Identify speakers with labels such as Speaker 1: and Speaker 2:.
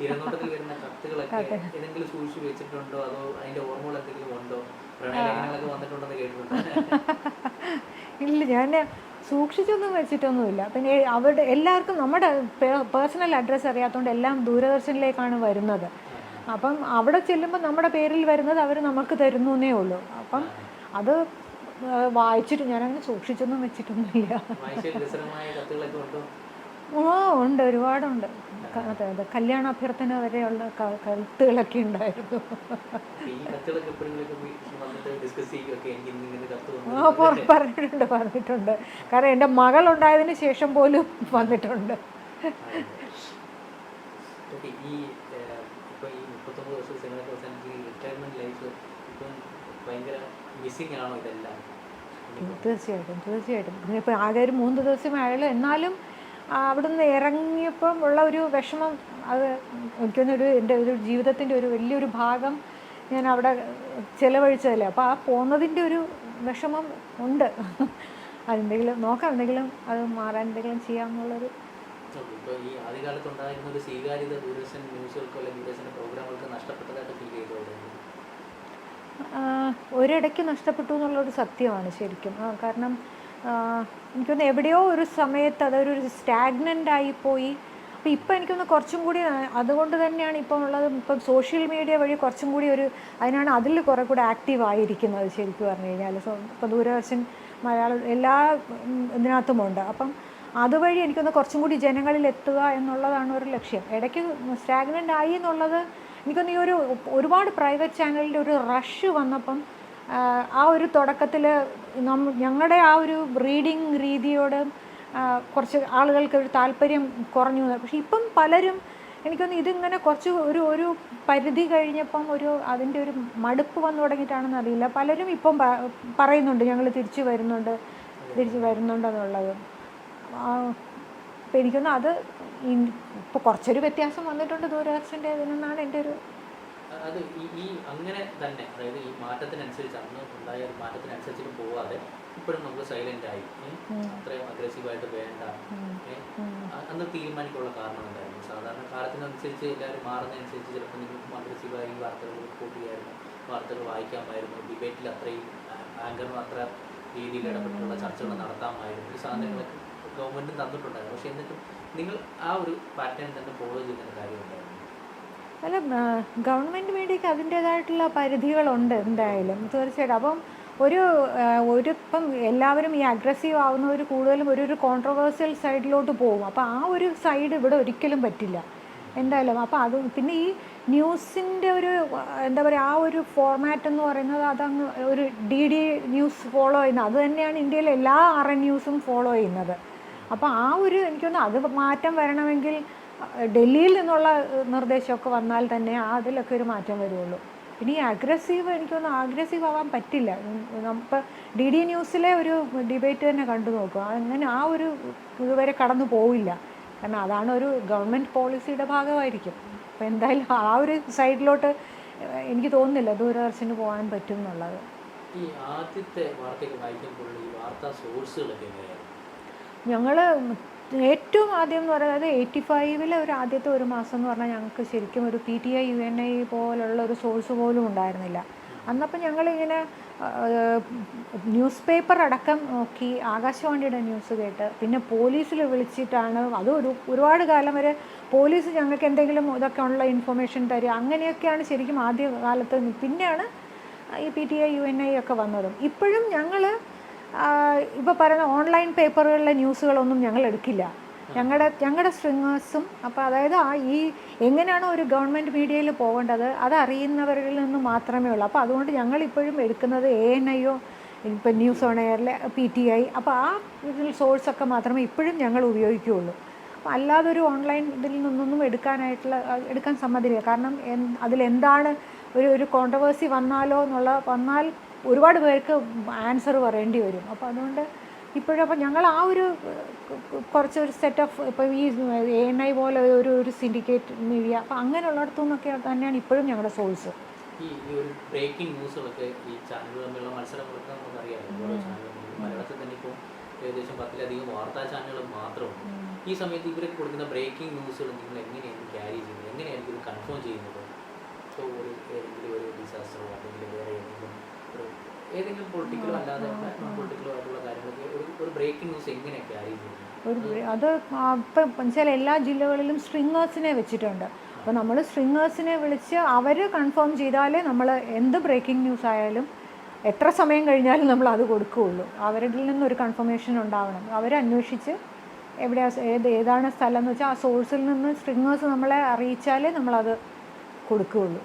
Speaker 1: തിരനോട്ടത്തിൽ വരുന്ന കത്തുകളൊക്കെ ഏതെങ്കിലും സൂക്ഷിച്ചു വെച്ചിട്ടുണ്ടോ? അതോ അതിന്റെ ഓർമ്മകൾ എന്തെങ്കിലും ഉണ്ടോ? പ്രണയലേഖനങ്ങളൊക്കെ വന്നിട്ടുണ്ടെന്ന് കേട്ടിട്ടുണ്ട്?
Speaker 2: ഇല്ല ഞാൻ സൂക്ഷിച്ചൊന്നും വെച്ചിട്ടൊന്നുമില്ല. പിന്നെ അവരുടെ എല്ലാവർക്കും നമ്മുടെ പേഴ്സണൽ അഡ്രസ്സ് അറിയാത്തതുകൊണ്ട് എല്ലാം ദൂരദർശനിലേക്കാണ് വരുന്നത്. അപ്പം അവിടെ ചെല്ലുമ്പോൾ നമ്മുടെ പേരിൽ വരുന്നത് അവർ നമുക്ക് തരുന്നു തരുന്നേ ഉള്ളൂ. അപ്പം അത് വായിച്ചിട്ട് ഞാനങ്ങനെ സൂക്ഷിച്ചൊന്നും വെച്ചിട്ടൊന്നുമില്ല. ഓ ഉണ്ട് ഒരുപാടുണ്ട്. അതെ അതെ. കല്യാണ അഭ്യർത്ഥന വരെയുള്ള കഴുത്തുകളൊക്കെ ഉണ്ടായിരുന്നു. ആ പറഞ്ഞിട്ടുണ്ട് പറഞ്ഞിട്ടുണ്ട്. കാരണം എന്റെ മകൾ ഉണ്ടായതിന് ശേഷം പോലും വന്നിട്ടുണ്ട്.
Speaker 1: ഈ ഏഹ്, ഇപ്പൊ ഈ മുപ്പത്തൊമ്പത് വർഷം സിനിമയൊക്കെ അവസാനിച്ച് ഈ ലൈഫ് ഇപ്പം ഭയങ്കര മിസ്സിംഗ് ആണോ ഇതെല്ലാം? ഇനിയിപ്പം
Speaker 2: തീർച്ചയായിട്ടും തീർച്ചയായിട്ടും. ഇപ്പോൾ ആകെ ഒരു മൂന്ന് ദിവസമായാലും എന്നാലും അവിടുന്ന് ഇറങ്ങിയപ്പം ഉള്ള ഒരു വിഷമം അത് എനിക്കൊന്നൊരു എന്റെ ഒരു ജീവിതത്തിന്റെ ഒരു വലിയൊരു ഭാഗം ഞാൻ അവിടെ ചിലവഴിച്ചതല്ലേ. അപ്പോൾ ആ പോകുന്നതിന്റെ ഒരു വിഷമം ഉണ്ട്. അതെന്തെങ്കിലും നോക്കാം എന്തെങ്കിലും അത് മാറാൻ എന്തെങ്കിലും ചെയ്യാമെന്നുള്ളൊരു
Speaker 1: ഈ ആദ്യകാലത്ത് ഉണ്ടായിരുന്ന ഒരു സ്വീകാര്യത ദൂരദർശൻ ന്യൂസുകൾക്കോ അല്ലെങ്കിൽ ദൂരദർശന പ്രോഗ്രാമുകൾക്ക് നഷ്ടപ്പെട്ടതായിട്ട് ഫീൽ ചെയ്തു അവിടെ?
Speaker 2: ആ, ഒരിടയ്ക്ക് നഷ്ടപ്പെട്ടു എന്നുള്ളൊരു സത്യമാണ് ശരിക്കും. കാരണം എനിക്കൊന്ന് എവിടെയോ ഒരു സമയത്ത് അതൊരു സ്റ്റാഗ്നന്റ് ആയിപ്പോയി അപ്പോൾ ഇപ്പം എനിക്കൊന്ന് കുറച്ചും കൂടി അതുകൊണ്ട് തന്നെയാണ് ഇപ്പം ഉള്ളത്. ഇപ്പം സോഷ്യൽ മീഡിയ വഴി കുറച്ചും കൂടി ഒരു അതിനാണ് അതിൽ കുറേ കൂടെ ആക്റ്റീവ് ആയിരിക്കുന്നത് ശരിക്കും പറഞ്ഞു കഴിഞ്ഞാൽ സോ ഇപ്പോൾ ദൂരദർശൻ മലയാളം എല്ലാ ഇതിനകത്തുമുണ്ട് അപ്പം അതുവഴി എനിക്കൊന്ന് കുറച്ചും കൂടി ജനങ്ങളിൽ എത്തുക എന്നുള്ളതാണ് ഒരു ലക്ഷ്യം. ഇടയ്ക്ക് സ്റ്റാഗ്നന്റ് ആയി എന്നുള്ളത് എനിക്കൊന്ന് ഈ ഒരു ഒരുപാട് പ്രൈവറ്റ് ചാനലിന്റെ ഒരു റഷ് വന്നപ്പം ആ, ഒരു തുടക്കത്തിൽ നമ്മ ഞങ്ങളുടെ ആ ഒരു റീഡിങ് രീതിയോട് കുറച്ച് ആളുകൾക്ക് ഒരു താല്പര്യം കുറഞ്ഞു. പക്ഷെ ഇപ്പം പലരും എനിക്കൊന്ന് ഇതിങ്ങനെ കുറച്ച് ഒരു ഒരു പരിധി കഴിഞ്ഞപ്പം ഒരു അതിന്റെ ഒരു മടുപ്പ് വന്നു തുടങ്ങിയിട്ടാണെന്ന് അറിയില്ല. പലരും ഇപ്പം പറയുന്നുണ്ട് ഞങ്ങൾ തിരിച്ചു വരുന്നുണ്ട് തിരിച്ചു വരുന്നുണ്ടെന്നുള്ളത്. അപ്പം എനിക്കൊന്ന് അത് ഇപ്പോൾ കുറച്ചൊരു വ്യത്യാസം വന്നിട്ടുണ്ട് ദൂരദർശന്റെ ഇതിനെന്നാണ് എന്റെ ഒരു
Speaker 1: അത് ഈ ഈ അങ്ങനെ തന്നെ അതായത് ഈ മാറ്റത്തിനനുസരിച്ച് അന്ന് ഉണ്ടായ ഒരു മാറ്റത്തിനനുസരിച്ചിട്ട് പോവാതെ ഇപ്പോഴും നമുക്ക് സൈലന്റ് ആയി? അത്രയും അഗ്രസീവായിട്ട് വേണ്ട? അന്ന് തീരുമാനിക്കാനുള്ള കാരണം എന്തായിരുന്നു സാധാരണ കാലത്തിനനുസരിച്ച് എല്ലാവരും മാറുന്നതനുസരിച്ച് ചിലപ്പോൾ നിങ്ങൾക്കും അഗ്രസീവായി വാർത്തകൾ റിപ്പോർട്ട് ചെയ്യായിരുന്നു വാർത്തകൾ വായിക്കാമായിരുന്നു ഡിബേറ്റിൽ അത്രയും ആങ്കറും അത്ര രീതിയിൽ ഇടപെട്ടുള്ള ചർച്ചകൾ നടത്താമായിരുന്നു ഈ സാധനങ്ങളൊക്കെ ഗവൺമെന്റും തന്നിട്ടുണ്ടായിരുന്നു. പക്ഷേ എന്നിട്ടും നിങ്ങൾ ആ ഒരു പാറ്റേൺ തന്നെ ഫോളോ ചെയ്യുന്ന കാര്യമുണ്ടായിരുന്നു.
Speaker 2: അല്ല ഗവൺമെന്റ് മീഡിയയ്ക്ക് അതിന്റേതായിട്ടുള്ള പരിധികളുണ്ട് എന്തായാലും തീർച്ചയായിട്ടും. അപ്പം ഒരു ഒരു ഇപ്പം എല്ലാവരും ഈ അഗ്രസീവ് ആവുന്നവർ കൂടുതലും ഒരു ഒരു കോൺട്രവേഴ്സ്യൽ സൈഡിലോട്ട് പോകും. അപ്പോൾ ആ ഒരു സൈഡ് ഇവിടെ ഒരിക്കലും പറ്റില്ല. എന്തായാലും അപ്പോൾ അത് പിന്നെ ഈ ന്യൂസിന്റെ ഒരു എന്താ പറയുക ആ ഒരു ഫോർമാറ്റ് എന്ന് പറയുന്നത് അതങ്ങ് ഒരു ഡി ഡി ന്യൂസ് ഫോളോ ചെയ്യുന്നത്. അത് തന്നെയാണ് ഇന്ത്യയിലെ എല്ലാ ആർ എൻ ന്യൂസും ഫോളോ ചെയ്യുന്നത്. അപ്പോൾ ആ ഒരു എനിക്കൊന്ന് അത് മാറ്റം വരണമെങ്കിൽ ഡൽഹിയിൽ നിന്നുള്ള നിർദ്ദേശമൊക്കെ വന്നാൽ തന്നെ അതിലൊക്കെ ഒരു മാറ്റം വരുള്ളൂ. ഇനി ഈ അഗ്രസീവ് എനിക്കൊന്ന് അഗ്രസീവ് ആവാൻ പറ്റില്ല. നമുക്ക് ഡി ഡി ന്യൂസിലെ ഒരു ഡിബേറ്റ് തന്നെ കണ്ടു നോക്കുക അങ്ങനെ ആ ഒരു ഇതുവരെ കടന്നു പോവില്ല. കാരണം അതാണ് ഒരു ഗവൺമെന്റ് പോളിസിയുടെ ഭാഗമായിരിക്കും. അപ്പോൾ എന്തായാലും ആ ഒരു സൈഡിലോട്ട് എനിക്ക് തോന്നുന്നില്ല ദൂരദർശന് പോകാൻ പറ്റും എന്നുള്ളത്
Speaker 1: ഈ ആദ്യത്തെ വാർത്തയൊക്കെ വായിക്കുമ്പോൾ ഈ വാർത്താ സോഴ്സുകളൊക്കെ
Speaker 2: ഞങ്ങൾ ഏറ്റവും ആദ്യം എന്ന് പറയുന്നത് എയ്റ്റി ഫൈവിലെ ഒരു ആദ്യത്തെ ഒരു മാസം എന്ന് പറഞ്ഞാൽ ഞങ്ങൾക്ക് ശരിക്കും ഒരു P T I U N I പോലുള്ള ഒരു സോഴ്സ് പോലും ഉണ്ടായിരുന്നില്ല. അന്നപ്പം ഞങ്ങളിങ്ങനെ ന്യൂസ് പേപ്പർ അടക്കം നോക്കി ആകാശവാണിയുടെ ന്യൂസ് കേട്ട്. പിന്നെ പോലീസിൽ വിളിച്ചിട്ടാണ് അത് ഒരു ഒരുപാട് കാലം വരെ പോലീസ് ഞങ്ങൾക്ക് എന്തെങ്കിലും ഇതൊക്കെ ഉള്ള ഇൻഫർമേഷൻ തരിക അങ്ങനെയൊക്കെയാണ് ശരിക്കും ആദ്യ കാലത്ത് പിന്നെയാണ് ഈ P T I U N I ഒക്കെ വന്നതും. ഇപ്പോഴും ഞങ്ങൾ ഇപ്പോൾ പറയുന്ന ഓൺലൈൻ പേപ്പറുകളിലെ ന്യൂസുകളൊന്നും ഞങ്ങൾ എടുക്കില്ല. ഞങ്ങളുടെ ഞങ്ങളുടെ സ്ട്രിങ്ങേഴ്സും അപ്പോൾ അതായത് ആ ഈ എങ്ങനെയാണ് ഒരു ഗവൺമെന്റ് മീഡിയയിൽ പോകേണ്ടത് അറിയുന്നവരിൽ നിന്ന് മാത്രമേ ഉള്ളൂ. അപ്പോൾ അതുകൊണ്ട് ഞങ്ങൾ ഇപ്പോഴും എടുക്കുന്നത് എ എൻ ഐ ഒ ഇപ്പം ന്യൂസ് ഓൺ എയറിലെ പി ടി ഐ അപ്പോൾ ആ ഇതിൽ സോഴ്സൊക്കെ മാത്രമേ ഇപ്പോഴും ഞങ്ങൾ ഉപയോഗിക്കുകയുള്ളൂ. അപ്പോൾ അല്ലാതെ ഒരു ഓൺലൈൻ ഇതിൽ നിന്നൊന്നും എടുക്കാനായിട്ടുള്ള എടുക്കാൻ സമ്മതിക്കില്ല കാരണം അതിലെന്താണ് ഒരു ഒരു കോൺട്രവേഴ്സി വന്നാലോ എന്നുള്ള വന്നാൽ ഒരുപാട് പേർക്ക് ആൻസർ പറയേണ്ടി വരും. അപ്പോൾ അതുകൊണ്ട് ഇപ്പോഴും അപ്പോൾ ഞങ്ങൾ ആ ഒരു കുറച്ചൊരു കുറച്ച് ഒരു സെറ്റ് ഓഫ് ഇപ്പോൾ ഈ എ എൻ ഐ പോലെ ഒരു ഒരു സിൻഡിക്കേറ്റ് മീഡിയ അപ്പോൾ അങ്ങനെയുള്ളിടത്തു നിന്നൊക്കെ തന്നെയാണ് ഇപ്പോഴും ഞങ്ങളുടെ സോഴ്സ്
Speaker 1: ഈ ഒരു ബ്രേക്കിംഗ് ന്യൂസുകളൊക്കെ ഈ ചാനലുകൾ തമ്മിലുള്ള മത്സരങ്ങളൊക്കെ നമുക്കറിയാം. ഓരോ ചാനലുകളും മലയാളത്തിൽ തന്നെ ഇപ്പോൾ ഏകദേശം പത്തിലധികം വാർത്താ ചാനലുകൾ മാത്രമുണ്ട് ഈ സമയത്ത് ഇവരെ കൊടുക്കുന്ന ബ്രേക്കിംഗ് ന്യൂസുകൾ നിങ്ങൾ എങ്ങനെയാണ് ക്യാരി ചെയ്യുന്നത്? എങ്ങനെയായിരിക്കും കൺഫേം ചെയ്യുന്നത്? ഒരു ഏതെങ്കിലും ഒരു ഡിസാസ്റ്ററോ അല്ലെങ്കിൽ വേറെ ഏതെങ്കിലും പൊളിറ്റിക്കൽ പൊളിറ്റിക്കലോ അല്ലാതെ നോൺ പൊളിറ്റിക്കലോ ആയിട്ടുള്ള കാര്യങ്ങളൊക്കെ ഒരു ഒരു ബ്രേക്കിംഗ് ന്യൂസ് എങ്ങനെയൊക്കെ
Speaker 2: ഒരു അത് ഇപ്പം വെച്ചാൽ എല്ലാ ജില്ലകളിലും സ്ട്രിങ്ങേഴ്സിനെ വെച്ചിട്ടുണ്ട്. അപ്പോൾ നമ്മൾ സ്ട്രിങ്ങേഴ്സിനെ വിളിച്ച് അവർ കൺഫേം ചെയ്താലേ നമ്മൾ എന്ത് ബ്രേക്കിംഗ് ന്യൂസ് ആയാലും എത്ര സമയം കഴിഞ്ഞാലും നമ്മൾ അത് കൊടുക്കുകയുള്ളൂ. അവരിൽ നിന്നൊരു കൺഫർമേഷൻ ഉണ്ടാവണം. അവരന്വേഷിച്ച് എവിടെയാ ഏത് ഏതാണ് സ്ഥലം എന്ന് വെച്ചാൽ ആ സോഴ്സിൽ നിന്ന് സ്ട്രിങ്ങേഴ്സ് നമ്മളെ അറിയിച്ചാലേ നമ്മളത് കൊടുക്കുകയുള്ളൂ.